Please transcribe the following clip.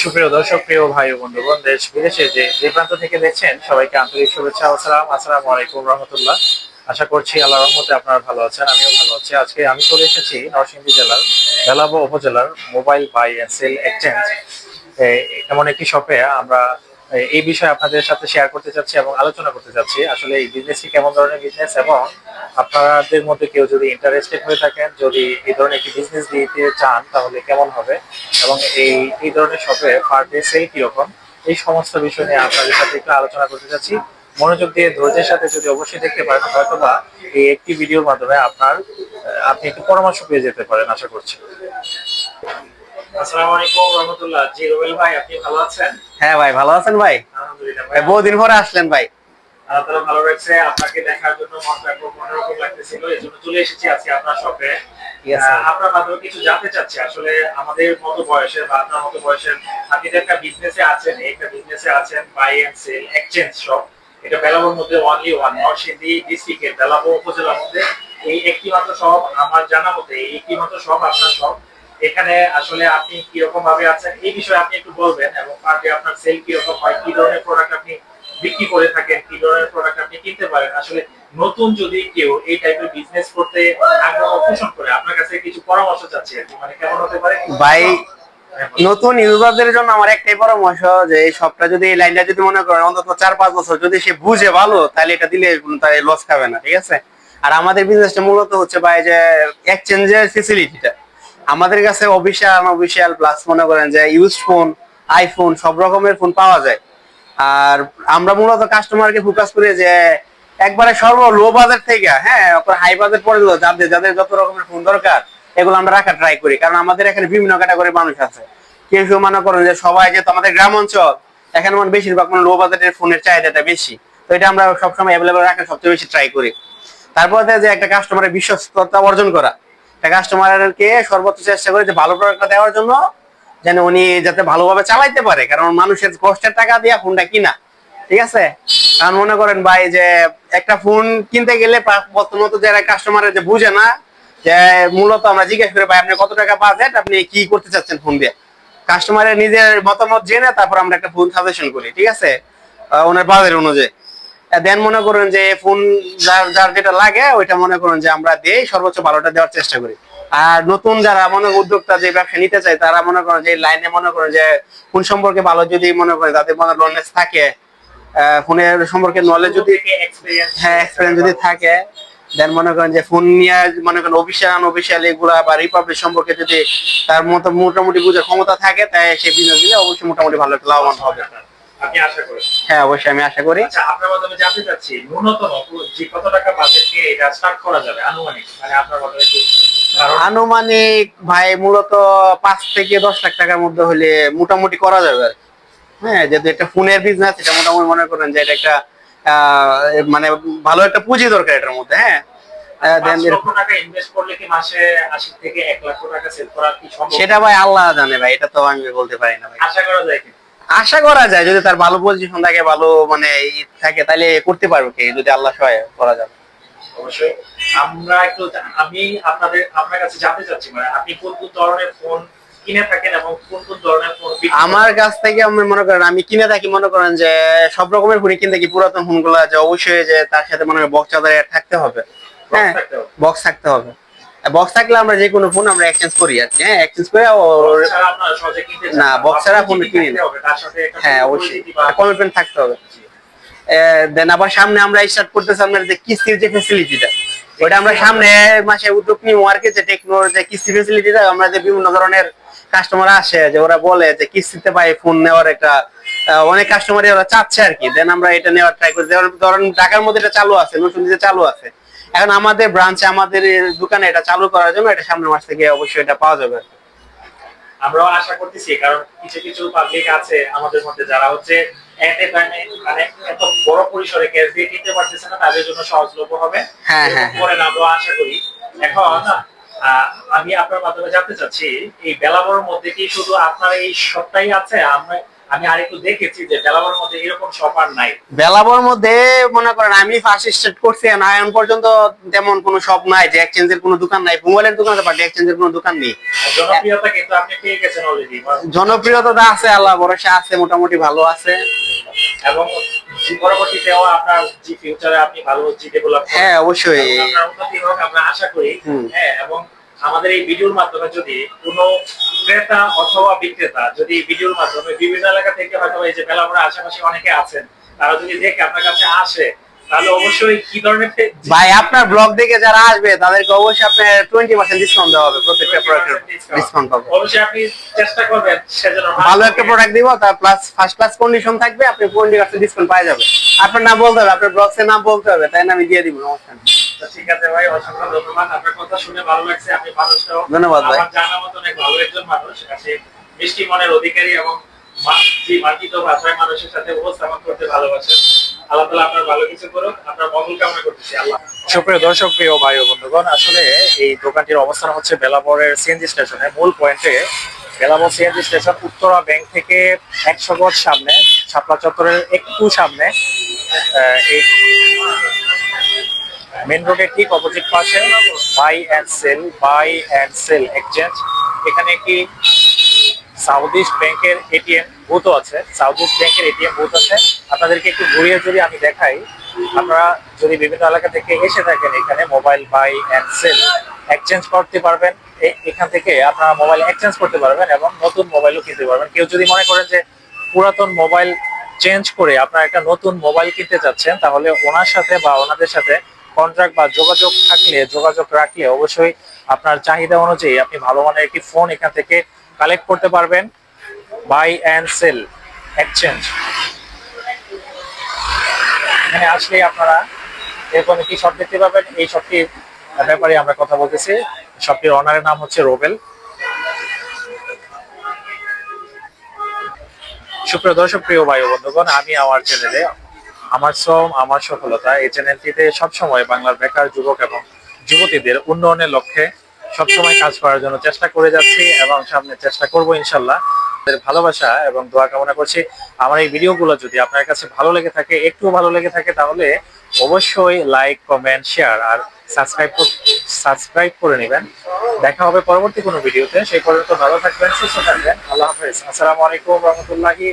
সুপ্রিয় দর্শক, প্রিয় ভাই বন্ধুগণ, দেশ বিদেশে যে যে প্রান্ত থেকে দেখছেন, সবাইকে আন্তরিক শুভেচ্ছা আসসালাম আসসালাম আলাইকুম রহমতুল্লাহ। আশা করছি আল্লাহ রহমতে আপনারা ভালো আছেন, আমিও ভালো আছি। আজকে আমি চলে এসেছি নরসিংদী জেলার বেলাবো উপজেলার mobile buy and sell exchange. এমন একটি শপে আমরা এই বিষয়ে আপনাদের সাথে শেয়ার করতে চাচ্ছি এবং আলোচনা করতে চাচ্ছি। আসলে এই বিজনেসটি কেমন ধরনের বিজনেস এবং আপনাদের মধ্যে কেউ যদি ইন্টারেস্টেড হয়ে থাকেন, যদি এই ধরনের একটি বিজনেস দিতে চান, তাহলে কেমন হবে? এবং এই এই ধরনের শপে পার ডে সেল কীরকম? এই সমস্ত বিষয় নিয়ে আপনাদের সাথে একটু আলোচনা করতে চাচ্ছি। মনোযোগ দিয়ে ধৈর্যের সাথে যদি অবশ্যই দেখতে পারেন হয়তো বা এই একটি ভিডিওর মাধ্যমে আপনার আপনি একটু পরামর্শ পেয়ে যেতে পারেন, আশা করছি। আসসালামু আলাইকুম রহমতুল্লাহ। জি রুবেল ভাই আপনি ভালো আছেন? হ্যাঁ ভাই ভালো আছেন ভাই? আলহামদুলিল্লাহ ভাই, বহুদিন পরে আসলেন ভাই। আল্লাহ ভালো রাখছে আপনাকে দেখার জন্য মনটা খুব মনোরকম লাগতেছিল এই জন্য চলে এসেছি আজকে আপনার শপে। আপনার মাধ্যমে কিছু জানতে চাচ্ছি আসলে আমাদের মতো বয়সের বা আপনার মতো বয়সের আপনি তো একটা বিজনেসে আছেন একটা বিজনেসে আছেন buy and sell exchange shop এটা বেলাবোর মধ্যে অনলি ওয়ান নরসিংদী ডিস্ট্রিক্টের বেলাবো উপজেলার মধ্যে এই একটি মাত্র শপ আমার জানা মতে এই একটি মাত্র শপ আপনার শপ এখানে আসলে আপনি কীরকম ভাবে আছেন, এই বিষয়ে আপনি একটু বলবেন এবং পার আপনার সেল কীরকম হয়, কি ধরনের প্রোডাক্ট আপনি বিক্রি করে থাকেন, কি ধরনের প্রোডাক্ট আপনি কিনতে পারেন। আসলে নতুন যদি কেউ এই টাইপের বিজনেস করতে আগ্রহ পোষণ করে, আপনার কাছে কিছু পরামর্শ চাচ্ছি মানে কেমন হতে পারে? ভাই। নতুন ইউজারদের জন্য আমার একটাই পরামর্শ যে এই সবটা যদি এই লাইনটা যদি মনে করেন, অন্তত চার পাঁচ বছর যদি সে বুঝে ভালো, তাহলে এটা দিলে লস খাবে না, ঠিক আছে? আর আমাদের বিজনেসটা মূলত হচ্ছে ভাই যে এক্সচেঞ্জের ফেসিলিটিটা আমাদের কাছে অফিসিয়াল অফিসিয়াল প্লাস মনে করেন যে ইউজ ফোন আইফোন সব রকমের ফোন পাওয়া যায়। আর আমরা মূলত কাস্টমারকে ফোকাস করি যে একবারে সর্ব লো বাজেট থেকে হ্যাঁ হাই বাজেট পর্যন্ত যাদের যাদের যত রকমের ফোন দরকার, এগুলো আমরা রাখার ট্রাই করি। কারণ আমাদের এখানে বিভিন্ন ক্যাটাগরির মানুষ আছে। কেউ কেউ মনে করেন যে সবাই যেহেতু আমাদের গ্রাম অঞ্চল, এখানে মানে বেশিরভাগ মানে লো বাজেটের ফোনের চাহিদাটা বেশি। তো এটা আমরা সবসময় অ্যাভেলেবেল রাখার সবচেয়ে বেশি ট্রাই করি। তারপর যে একটা কাস্টমারের বিশ্বস্ততা অর্জন করা। কাস্টমারকে সর্বোচ্চ চেষ্টা করে যে ভালো প্রোডাক্টটা দেওয়ার জন্য যেন উনি যাতে ভালোভাবে চালাইতে পারে। কারণ মানুষের কষ্টের টাকা দিয়ে ফোনটা কিনা। ঠিক আছে? কারণ মনে করেন ভাই যে একটা ফোন কিনতে গেলে প্রা- প্রথমত যারা কাস্টমারের যে বুঝে না, যে মূলত আমরা জিজ্ঞেস করি, ভাই, আপনি কত টাকা বাজেট আপনি কি করতে চাচ্ছেন ফোন দিয়ে? কাস্টমারের নিজের মতামত জেনে তারপর আমরা একটা ফোন সাজেশন করি। ঠিক আছে? ওনার বাজেট অনুযায়ী। দেন মনে করেন যে ফোন যার যার যেটা লাগে ওইটা মনে করেন যে আমরা দেই সর্বোচ্চ ভালোটা দেওয়ার চেষ্টা করি। আর নতুন যারা মনে উদ্যোক্তা যে ব্যবসা নিতে চায় তারা মনে করেন যে লাইনে মনে করেন যে ফোন সম্পর্কে ভালো যদি মনে করে তাদের মনে নলেজ থাকে ফোনের সম্পর্কে নলেজ যদি হ্যাঁ এক্সপিরিয়েন্স যদি থাকে দেন মনে করেন যে ফোন নিয়ে মনে করেন অফিসিয়াল আনঅফিসিয়াল এগুলা বা রিপাবলিক সম্পর্কে যদি তার মতো মোটামুটি বুঝার ক্ষমতা থাকে তাই সে বিজনেস দিলে অবশ্যই মোটামুটি ভালো লাভবান হবে। আপনি আশা করেন? হ্যাঁ অবশ্যই আমি আশা করি। আচ্ছা আপনার মাধ্যমে জানতে চাচ্ছি ন্যূনতম যে কত টাকা বাজেট নিয়ে এটা স্টার্ট করা যাবে আনুমানিক? মানে আপনার মাধ্যমে আনুমানিক ভাই মূলত পাঁচ থেকে দশ লাখ টাকার মধ্যে হলে মোটামুটি করা যাবে আর হ্যাঁ যেহেতু একটা ফোনের বিজনেস এটা মোটামুটি মনে করেন যে এটা একটা মানে ভালো একটা পুঁজি দরকার এটার মধ্যে হ্যাঁ। সেটা ভাই আল্লাহ জানে ভাই এটা তো আমি বলতে পারি না ভাই। আশা করা যায় কি? আশা করা যায় যদি তার ভালো পজিশন থাকে ভালো মানে থাকে তাহলে করতে পারবে কি যদি আল্লাহ সহায় করা যাবে অবশ্যই। আমরা একটু আমি আপনাদের আপনার কাছে জানতে চাচ্ছি মানে আপনি কোন কোন ধরনের ফোন কিনে থাকেন এবং কোন কোন ধরনের ফোন আমার কাছ থেকে আমি মনে করেন আমি কিনে থাকি মনে করেন যে সব রকমের ফোনই কিনে থাকি পুরাতন ফোনগুলো যে অবশ্যই যে তার সাথে মনে হয় বক্স চার্জার থাকতে হবে। হ্যাঁ থাকতে হবে। বক্স থাকতে হবে। বক্স থাকলে আমরা যে কোনো ফোন আমরা এক্সচেঞ্জ করি আর হ্যাঁ এক্সচেঞ্জ করে না, box ছাড়া ফোন কিনি না। হ্যাঁ অবশ্যই। কমিটমেন্ট থাকতে হবে। দেন আবার সামনে আমরা স্টার্ট করতেছি আপনার যে কিস্তির যে ওটা আমরা সামনে মাসে উদ্যোগ নিই মার্কেট যে টেকনোর যে কিস্তি আমরা যে বিভিন্ন ধরনের কাস্টমার আসে যে ওরা বলে যে কিস্তিতে পাই ফোন নেওয়ার একটা অনেক কাস্টমারই ওরা চাচ্ছে আর কি। দেন আমরা এটা নেওয়ার ট্রাই করি। ধরেন ঢাকার মধ্যে এটা চালু আছে নতুন চালু আছে এখন আমাদের ব্রাঞ্চে আমাদের দোকানে এটা চালু করার জন্য এটা সামনের মাস থেকে অবশ্যই এটা পাওয়া যাবে। আমরাও আশা করতেছি কারণ কিছু কিছু পাবলিক আছে আমাদের মধ্যে যারা হচ্ছে at a মানে এত বড় পরিসরে ক্যাশ দিয়ে কিনতে পারতেছে না তাদের জন্য সহজলভ্য হবে। হ্যাঁ, হ্যাঁ, হ্যাঁ। করে আমরা আশা করি। এখন আহ, আমি আপনার মাধ্যমে জানতে চাচ্ছি এই বেলাবরের মধ্যে কি শুধু আপনার এই সবটাই আছে? আমরা আমি আরেকটু দেখেছি যে বেলাবার মধ্যে এরকম নাই। বেলাবর মধ্যে মনে করেন আমি ফার্স্ট স্টার্ট করছি না এখন পর্যন্ত তেমন কোনো শপ নাই যে এক্সচেঞ্জের কোনো দোকান নাই মোবাইলের দোকান আছে বাট এক্সচেঞ্জের কোনো দোকান নেই। জনপ্রিয়তা কিন্তু আপনি পেয়ে গেছেন অলরেডি জনপ্রিয়তা আছে আল্লাহ ভরসা আছে মোটামুটি ভালো আছে। এবং পরবর্তীতেও আপনার ফিউচারে আপনি ভালো জি ডেভেলপ হ্যাঁ অবশ্যই। আমরা আশা করি। হ্যাঁ এবং আমাদের এই ভিডিওর মাধ্যমে যদি কোনো ক্রেতা অথবা বিক্রেতা যদি ভিডিওর মাধ্যমে বিভিন্ন এলাকা থেকে হয়তো এই যে মেলামোড়া আশেপাশে অনেকে আছেন তারা যদি দেখে আপনার কাছে আসে তাহলে অবশ্যই কি ধরনের ভাই আপনার ব্লগ দেখে যারা আসবে তাদেরকে অবশ্যই টোয়েন্টি পার্সেন্ট ডিসকাউন্ট দেওয়া হবে প্রত্যেকটা প্রোডাক্টের ডিসকাউন্ট পাবে অবশ্যই আপনি চেষ্টা করবেন সেজন্য ভালো একটা প্রোডাক্ট দিব তার প্লাস ফার্স্ট ক্লাস কন্ডিশন থাকবে আপনি টোয়েন্টি পার্সেন্ট ডিসকাউন্ট পাই যাবে। আপনার নাম বলতে হবে আপনার ব্লগস এর নাম বলতে হবে তাই না আমি দিয়ে দিব। তো ঠিক আছে ভাই অসংখ্য ধন্যবাদ। আপনার কথা শুনে ভালো লাগছে আপনি মানুষটাও ধন্যবাদ ভাই। জানা মতো অনেক ভালো একজন মানুষ আছে মিষ্টি মনের অধিকারী এবং জি মার্কিত ভাষায় মানুষের সাথে উপস্থাপন করতে ভালোবাসেন আল্লাহ তালা আপনার ভালো কিছু করুক আপনার মঙ্গল কামনা করতেছি আল্লাহ। সুপ্রিয় দর্শক প্রিয় ভাই ও বন্ধুগণ আসলে এই দোকানটির অবস্থান হচ্ছে বেলাবরের সিএনজি স্টেশনে মূল পয়েন্টে। বেলাবর সিএনজি স্টেশন উত্তরা ব্যাংক থেকে একশো গজ সামনে শাপলা চত্বরের একটু সামনে। আহ, এই মেন রোডের ঠিক অপোজিট পাশে buy and sell buy and sell exchange এখানে কি সাউথ ইস্ট ব্যাংকের এটিএম বুথও আছে। সাউথ ইস্ট ব্যাংকের এটিএম বুথ আছে। আপনাদেরকে একটু ঘুরিয়ে যদি আমি দেখাই, আপনারা যদি বিভিন্ন এলাকা থেকে এসে থাকেন এখানে mobile buy and sell exchange করতে পারবেন। এখান থেকে আপনারা মোবাইল এক্সচেঞ্জ করতে পারবেন এবং নতুন মোবাইলও কিনতে পারবেন। কেউ যদি মনে করেন যে পুরাতন মোবাইল চেঞ্জ করে আপনারা একটা নতুন মোবাইল কিনতে চাচ্ছেন, তাহলে ওনার সাথে বা ওনাদের সাথে কন্ট্রাক্ট বা যোগাযোগ থাকলে, যোগাযোগ রাখলে অবশ্যই আপনার চাহিদা অনুযায়ী আপনি ভালো মানের একটি ফোন এখান থেকে কালেক্ট করতে পারবেন। বাই অ্যান্ড সেল এক্সচেঞ্জ এখানে আসলে আপনারা এরকম একটি শপ দেখতে পাবেন। এই শপটির ব্যাপারে আমরা কথা বলতেছি। শপটির অনারের নাম হচ্ছে রোবেল। সুপ্রিয় দর্শক, প্রিয় ভাই বন্ধুগণ, আমি আমার চ্যানেলে আমার শ্রম, আমার সফলতা এই চ্যানেলটিতে সবসময় বাংলার বেকার যুবক এবং যুবতীদের উন্নয়নের লক্ষ্যে সবসময় কাজ করার জন্য চেষ্টা করে যাচ্ছি এবং সামনে চেষ্টা করব ইনশাল্লাহ। ভালোবাসা এবং দোয়া কামনা করছি। আমার এই ভিডিওগুলো যদি আপনার কাছে ভালো লেগে থাকে একটু ভালো লেগে থাকে, তাহলে অবশ্যই লাইক কমেন্ট শেয়ার আর সাবস্ক্রাইব সাবস্ক্রাইব করে নেবেন। দেখা হবে পরবর্তী কোনো ভিডিওতে। সেই পর্যন্ত ভালো থাকবেন, সুস্থ থাকবেন। আল্লাহ হাফেজ। আসসালামু আলাইকুম রহমতুল্লাহি